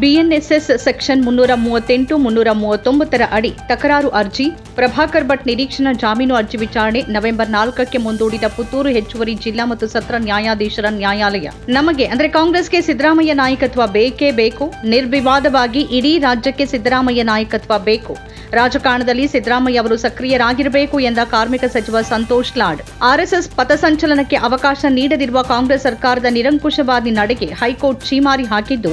ಬಿಎನ್ಎಸ್ಎಸ್ section ಮುನ್ನೂರ ಮೂವತ್ತೆಂಟು ಮುನ್ನೂರ ಮೂವತ್ತೊಂಬತ್ತರ ಅಡಿ ತಕರಾರು ಅರ್ಜಿ, ಪ್ರಭಾಕರ್ ಭಟ್ ನಿರೀಕ್ಷಣಾ ಜಾಮೀನು ಅರ್ಜಿ ವಿಚಾರಣೆ, ನವೆಂಬರ್ ನಾಲ್ಕಕ್ಕೆ ಮುಂದೂಡಿದ ಪುತ್ತೂರು ಹೆಚ್ಚುವರಿ ಜಿಲ್ಲಾ ಮತ್ತು ಸತ್ರ ನ್ಯಾಯಾಧೀಶರ ನ್ಯಾಯಾಲಯ. ನಮಗೆ, ಅಂದರೆ ಕಾಂಗ್ರೆಸ್ಗೆ ಸಿದ್ದರಾಮಯ್ಯ ನಾಯಕತ್ವ ಬೇಕೇ ಬೇಕು? ನಿರ್ವಿವಾದವಾಗಿ ಇಡೀ ರಾಜ್ಯಕ್ಕೆ ಸಿದ್ದರಾಮಯ್ಯ ನಾಯಕತ್ವ ಬೇಕು? ರಾಜಕಾರಣದಲ್ಲಿ ಸಿದ್ದರಾಮಯ್ಯ ಅವರು ಸಕ್ರಿಯರಾಗಿರಬೇಕು ಎಂದ ಕಾರ್ಮಿಕ ಸಚಿವ ಸಂತೋಷ್ ಲಾಡ್. ಆರ್ಎಸ್ಎಸ್ ಪಥಸಂಚಲನಕ್ಕೆ ಅವಕಾಶ ನೀಡದಿರುವ ಕಾಂಗ್ರೆಸ್ ಸರ್ಕಾರದ ನಿರಂಕುಶವಾದಿ ನಡೆಗೆ ಹೈಕೋರ್ಟ್ ಛೀಮಾರಿ ಹಾಕಿದ್ದು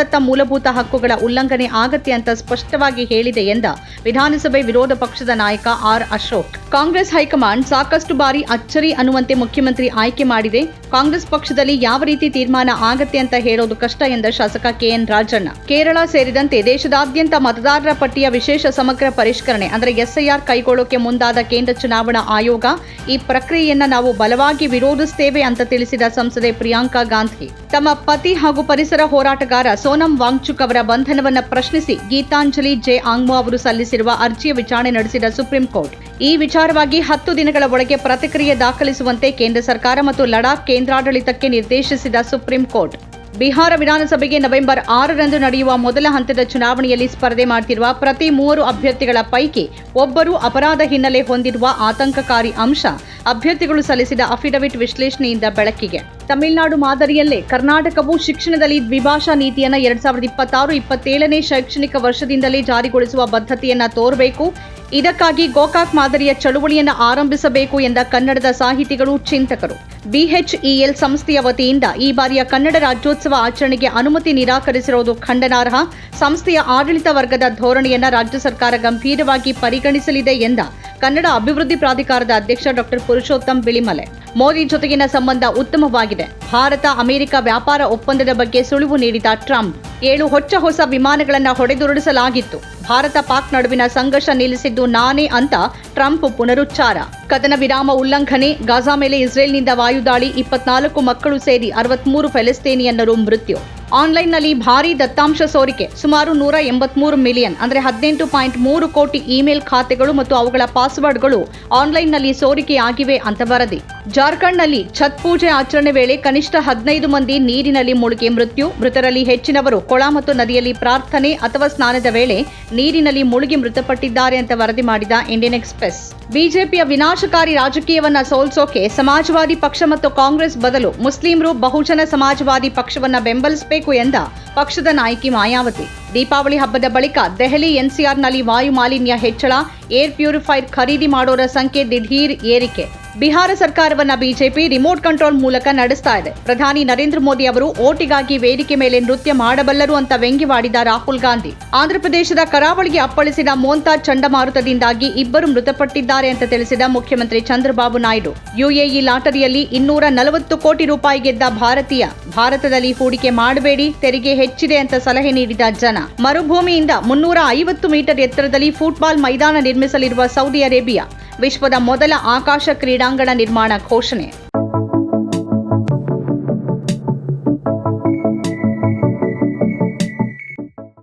ಸಂವಿಧಾನದತ್ತ ಮೂಲಭೂತ ಹಕ್ಕುಗಳ ಉಲ್ಲಂಘನೆ ಆಗತ್ತೆ ಅಂತ ಸ್ಪಷ್ಟವಾಗಿ ಹೇಳಿದೆ ಎಂದ ವಿಧಾನಸಭೆ ವಿರೋಧ ಪಕ್ಷದ ನಾಯಕ ಆರ್ ಅಶೋಕ್. ಕಾಂಗ್ರೆಸ್ ಹೈಕಮಾಂಡ್ ಸಾಕಷ್ಟು ಬಾರಿ ಅಚ್ಚರಿ ಅನ್ನುವಂತೆ ಮುಖ್ಯಮಂತ್ರಿ ಆಯ್ಕೆ ಮಾಡಿದೆ. ಕಾಂಗ್ರೆಸ್ ಪಕ್ಷದಲ್ಲಿ ಯಾವ ರೀತಿ ತೀರ್ಮಾನ ಆಗತ್ತೆ ಅಂತ ಹೇಳೋದು ಕಷ್ಟ ಎಂದ ಶಾಸಕ ಕೆಎನ್ ರಾಜಣ್ಣ. ಕೇರಳ ಸೇರಿದಂತೆ ದೇಶದಾದ್ಯಂತ ಮತದಾರರ ಪಟ್ಟಿಯ ವಿಶೇಷ ಸಮಗ್ರ ಪರಿಷ್ಕರಣೆ ಅಂದರೆ ಎಸ್ಐಆರ್ ಕೈಗೊಳ್ಳೋಕೆ ಮುಂದಾದ ಕೇಂದ್ರ ಚುನಾವಣಾ ಆಯೋಗ ಈ ಪ್ರಕ್ರಿಯೆಯನ್ನ ನಾವು ಬಲವಾಗಿ ವಿರೋಧಿಸುತ್ತೇವೆ ಅಂತ ತಿಳಿಸಿದ ಸಂಸದೆ ಪ್ರಿಯಾಂಕಾ ಗಾಂಧಿ. ತಮ್ಮ ಪತಿ ಹಾಗೂ ಪರಿಸರ ಹೋರಾಟಗಾರ ಸೋನಂ ವಾಂಗ್ಚುಕ್ ಅವರ ಬಂಧನವನ್ನು ಪ್ರಶ್ನಿಸಿ ಗೀತಾಂಜಲಿ ಜೆ ಆಂಗ್ಮೋ ಅವರು ಸಲ್ಲಿಸಿರುವ ಅರ್ಜಿಯ ವಿಚಾರಣೆ ನಡೆಸಿದ ಸುಪ್ರೀಂ ಕೋರ್ಟ್. ಈ ವಿಚಾರವಾಗಿ ಹತ್ತು ದಿನಗಳ ಒಳಗೆ ಪ್ರತಿಕ್ರಿಯೆ ದಾಖಲಿಸುವಂತೆ ಕೇಂದ್ರ ಸರ್ಕಾರ ಮತ್ತು ಲಡಾಖ್ ಕೇಂದ್ರಾಡಳಿತಕ್ಕೆ ನಿರ್ದೇಶಿಸಿದ ಸುಪ್ರೀಂ ಕೋರ್ಟ್. ಬಿಹಾರ ವಿಧಾನಸಭೆಗೆ ನವೆಂಬರ್ ಆರರಂದು ನಡೆಯುವ ಮೊದಲ ಹಂತದ ಚುನಾವಣೆಯಲ್ಲಿ ಸ್ಪರ್ಧೆ ಮಾಡುತ್ತಿರುವ ಪ್ರತಿ ಮೂವರು ಅಭ್ಯರ್ಥಿಗಳ ಪೈಕಿ ಒಬ್ಬರು ಅಪರಾಧ ಹಿನ್ನೆಲೆ ಹೊಂದಿರುವ ಆತಂಕಕಾರಿ ಅಂಶ ಅಭ್ಯರ್ಥಿಗಳು ಸಲ್ಲಿಸಿದ ಅಫಿಡವಿಟ್ ವಿಶ್ಲೇಷಣೆಯಿಂದ ಬೆಳಕಿಗೆ. ತಮಿಳುನಾಡು ಮಾದರಿಯಲ್ಲೇ ಕರ್ನಾಟಕವು ಶಿಕ್ಷಣದಲ್ಲಿ ದ್ವಿಭಾಷಾ ನೀತಿಯನ್ನ ಎರಡ್ ಸಾವಿರದ ಇಪ್ಪತ್ತಾರು ಇಪ್ಪತ್ತೇಳನೇ ಶೈಕ್ಷಣಿಕ ವರ್ಷದಿಂದಲೇ ಜಾರಿಗೊಳಿಸುವ ಬದ್ಧತೆಯನ್ನು ತೋರಬೇಕು ಇದಕ್ಕಾಗಿ ಗೋಕಾಕ್ ಮಾದರಿಯ ಚಳುವಳಿಯನ್ನು ಆರಂಭಿಸಬೇಕು ಎಂದ ಕನ್ನಡದ ಸಾಹಿತಿಗಳು ಚಿಂತಕರು. ಬಿಎಚ್ಇಎಲ್ ಸಂಸ್ಥೆಯ ವತಿಯಿಂದ ಈ ಬಾರಿಯ ಕನ್ನಡ ರಾಜ್ಯೋತ್ಸವ ಆಚರಣೆಗೆ ಅನುಮತಿ ನಿರಾಕರಿಸಿರುವುದು ಖಂಡನಾರ್ಹ. ಸಂಸ್ಥೆಯ ಆಡಳಿತ ವರ್ಗದ ಧೋರಣೆಯನ್ನು ರಾಜ್ಯ ಸರ್ಕಾರ ಗಂಭೀರವಾಗಿ ಪರಿಗಣಿಸಲಿದೆ ಎಂದ ಕನ್ನಡ ಅಭಿವೃದ್ಧಿ ಪ್ರಾಧಿಕಾರದ ಅಧ್ಯಕ್ಷ ಡಾಕ್ಟರ್ ಪುರುಷೋತ್ತಮ್ ಬಿಳಿಮಲೆ. ಮೋದಿ ಜೊತೆಗಿನ ಸಂಬಂಧ ಉತ್ತಮವಾಗಿದೆ. ಭಾರತ, ಅಮೆರಿಕ ವ್ಯಾಪಾರ ಒಪ್ಪಂದದ ಬಗ್ಗೆ ಸುಳಿವು ನೀಡಿದ ಟ್ರಂಪ್. ಏಳು ಹೊಚ್ಚ ಹೊಸ ವಿಮಾನಗಳನ್ನು ಹೊಡೆದುರುಳಿಸಲಾಗಿತ್ತು. ಭಾರತ ಪಾಕ್ ನಡುವಿನ ಸಂಘರ್ಷ ನಿಲ್ಲಿಸಿದ್ದು ನಾನೇ ಅಂತ ಟ್ರಂಪ್ ಪುನರುಚ್ಚಾರ. ಕದನ ವಿರಾಮ ಉಲ್ಲಂಘನೆ, ಗಾಜಾ ಮೇಲೆ ಇಸ್ರೇಲ್ನಿಂದ ವಾಯುದಾಳಿ, ಇಪ್ಪತ್ನಾಲ್ಕು ಮಕ್ಕಳು ಸೇರಿ ಅರವತ್ಮೂರು ಫೆಲಿಸ್ತೀನಿಯನ್ನರು ಮೃತ್ಯು. ಆನ್ಲೈನ್ನಲ್ಲಿ ಭಾರೀ ದತ್ತಾಂಶ ಸೋರಿಕೆ, ಸುಮಾರು ನೂರ ಎಂಬತ್ಮೂರು ಮಿಲಿಯನ್, ಅಂದರೆ ಹದಿನೆಂಟು ಪಾಯಿಂಟ್ ಮೂರು ಕೋಟಿ ಇಮೇಲ್ ಖಾತೆಗಳು ಮತ್ತು ಅವುಗಳ ಪಾಸ್ವರ್ಡ್ಗಳು ಆನ್ಲೈನ್ನಲ್ಲಿ ಸೋರಿಕೆಯಾಗಿವೆ ಅಂತ ವರದಿ. ಜಾರ್ಖಂಡ್ನಲ್ಲಿ ಛತ್ ಪೂಜೆ ಆಚರಣೆ ವೇಳೆ ಕನಿಷ್ಠ ಹದಿನೈದು ಮಂದಿ ನೀರಿನಲ್ಲಿ ಮುಳುಗಿ ಮೃತ್ಯು. ಮೃತರಲ್ಲಿ ಹೆಚ್ಚಿನವರು ಕೊಳ ಮತ್ತು ನದಿಯಲ್ಲಿ ಪ್ರಾರ್ಥನೆ ಅಥವಾ ಸ್ನಾನದ ವೇಳೆ ನೀರಿನಲ್ಲಿ ಮುಳುಗಿ ಮೃತಪಟ್ಟಿದ್ದಾರೆ ಅಂತ ವರದಿ ಮಾಡಿದ ಇಂಡಿಯನ್ ಎಕ್ಸ್ಪ್ರೆಸ್. ಬಿಜೆಪಿಯ ವಿನಾಶಕಾರಿ ರಾಜಕೀಯವನ್ನ ಸೋಲ್ಸೋಕೆ ಸಮಾಜವಾದಿ ಪಕ್ಷ ಮತ್ತು ಕಾಂಗ್ರೆಸ್ ಬದಲು ಮುಸ್ಲಿಂರು ಬಹುಜನ ಸಮಾಜವಾದಿ ಪಕ್ಷವನ್ನ ಬೆಂಬಲಿಸಬೇಕು ಎಂದ ಪಕ್ಷದ ನಾಯಕಿ ಮಾಯಾವತಿ. ದೀಪಾವಳಿ ಹಬ್ಬದ ಬಳಿಕ ದೆಹಲಿ ಎನ್ಸಿಆರ್ನಲ್ಲಿ ವಾಯು ಮಾಲಿನ್ಯ ಹೆಚ್ಚಳ, ಏರ್ ಪ್ಯೂರಿಫೈರ್ ಖರೀದಿ ಮಾಡೋರ ಸಂಖ್ಯೆ ದಿಢೀರ್ ಏರಿಕೆ. ಬಿಹಾರ ಸರ್ಕಾರವನ್ನ ಬಿಜೆಪಿ ರಿಮೋಟ್ ಕಂಟ್ರೋಲ್ ಮೂಲಕ ನಡೆಸ್ತಾ ಇದೆ. ಪ್ರಧಾನಿ ನರೇಂದ್ರ ಮೋದಿ ಅವರು ಓಟಿಗಾಗಿ ವೇದಿಕೆ ಮೇಲೆ ನೃತ್ಯ ಮಾಡಬಲ್ಲರು ಅಂತ ವ್ಯಂಗ್ಯವಾಡಿದ ರಾಹುಲ್ ಗಾಂಧಿ. ಆಂಧ್ರಪ್ರದೇಶದ ಕರಾವಳಿಗೆ ಅಪ್ಪಳಿಸಿದ ಮೋಂತಾ ಚಂಡಮಾರುತದಿಂದಾಗಿ ಇಬ್ಬರು ಮೃತಪಟ್ಟಿದ್ದಾರೆ ಅಂತ ತಿಳಿಸಿದ ಮುಖ್ಯಮಂತ್ರಿ ಚಂದ್ರಬಾಬು ನಾಯ್ಡು. ಯುಎಇ ಲಾಟರಿಯಲ್ಲಿ ಇನ್ನೂರ ನಲವತ್ತು ಕೋಟಿ ರೂಪಾಯಿ ಗೆದ್ದ ಭಾರತೀಯ. ಭಾರತದಲ್ಲಿ ಹೂಡಿಕೆ ಮಾಡಬೇಡಿ, ತೆರಿಗೆ ಹೆಚ್ಚಿದೆ ಅಂತ ಸಲಹೆ ನೀಡಿದ ಜನ. ಮರುಭೂಮಿಯಿಂದ ಮುನ್ನೂರ ಐವತ್ತು ಮೀಟರ್ ಎತ್ತರದಲ್ಲಿ ಫುಟ್ಬಾಲ್ ಮೈದಾನ ನಿರ್ಮಿಸಲಿರುವ ಸೌದಿ ಅರೇಬಿಯಾ. ವಿಶ್ವದ ಮೊದಲ ಆಕಾಶ ಕ್ರೀಡಾಂಗಣ ನಿರ್ಮಾಣ ಘೋಷಣೆ.